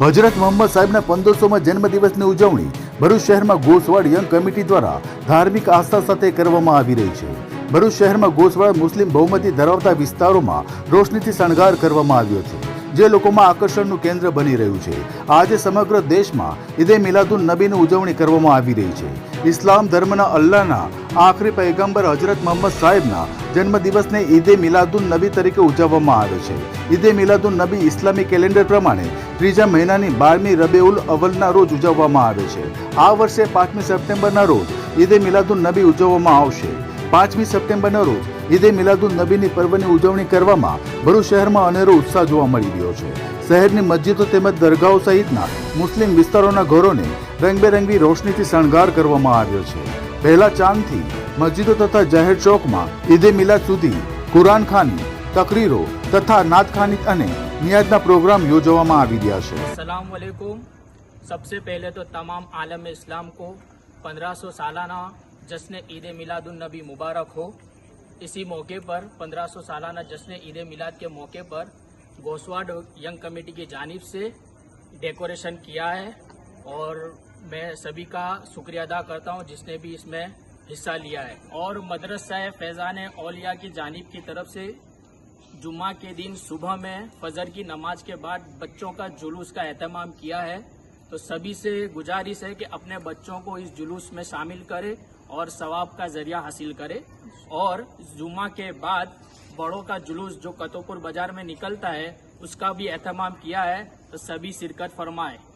હજરત મોહમ્મદ સાહેબના પંદરસોમાં જન્મદિવસની ઉજવણી ભરૂચ શહેરમાં ગોસવાડ યંગ કમિટી દ્વારા ધાર્મિક આસ્થા સાથે કરવામાં આવી રહી છે ભરૂચ શહેરમાં ગોસવાડ મુસ્લિમ બહુમતી ધરાવતા વિસ્તારોમાં રોશનીથી શણગાર કરવામાં આવ્યો છે જે લોકોમાં આકર્ષણનું કેન્દ્ર બની રહ્યું છે આજે સમગ્ર દેશમાં ઈદે મિલાદુન નબીની ઉજવણી કરવામાં આવી રહી છે ઇસ્લામ ધર્મના અલ્લાહના આખરી પૈગંબર હજરત મોહમ્મદ સાહેબના જન્મદિવસને ઈદે મિલાદુન નબી તરીકે ઉજવવામાં આવે છે ઈદે મિલાદુન નબી ઇસ્લામી કેલેન્ડર પ્રમાણે ત્રીજા મહિનાની બારમી રબેઉલ અવલના રોજ ઉજવવામાં આવે છે આ વર્ષે પાંચમી સપ્ટેમ્બરના રોજ ઈદે મિલાદુન નબી ઉજવવામાં આવશે પાંચમી સપ્ટેમ્બરના રોજ ઈદે મિલાદુન નબીની પર્વની ઉજવણી કરવામાં ભરૂચ શહેરમાં અનેરો ઉત્સાહ જોવા મળી રહ્યો છે શહેરની મસ્જિદો તેમજ દરગાહો સહિતના મુસ્લિમ વિસ્તારોના ઘરોને रंग-बिरंगी रोशनी से श्रृंगार કરવામાં આવ્યો છે. પહેલા ચાંદ થી મસ્જિદો તથા જહેર ચોક માં ઈદે મિલાદ સુધી કુરાન ખાની, તકરીરો તથા નાત ખાનીક અને નિયાદા પ્રોગ્રામ યોજોવામાં આવી રહ્યા છે. અસલામ عليكم. સૌથી પહેલા તો તમામ આલમ એ ઇસ્લામ કો 1500 સાલાના જશ્ને ઈદે મિલાદુ નબી મુબારક હો. इसी मौके पर 1500 સાલાના જશ્ને ઈદે મિલાદ કે मौके पर गोस्वाડ યંગ કમિટી કે જાનીબ સે ડેકોરેશન કિયા હે ઓર मैं सभी का शुक्रिया अदा करता हूँ जिसने भी इसमें हिस्सा लिया है और मदरसा फैज़ान ओलिया की जानब की तरफ से जुमा के दिन सुबह में फजर की नमाज के बाद बच्चों का जुलूस का अहतमाम किया है तो सभी से गुजारिश है कि अपने बच्चों को इस जुलूस में शामिल करें और सवाब का जरिया हासिल करें और जुमा के बाद बड़ों का जुलूस जो कतोपुर बाजार में निकलता है उसका भी अहतमाम किया है तो सभी शिरकत फरमाएं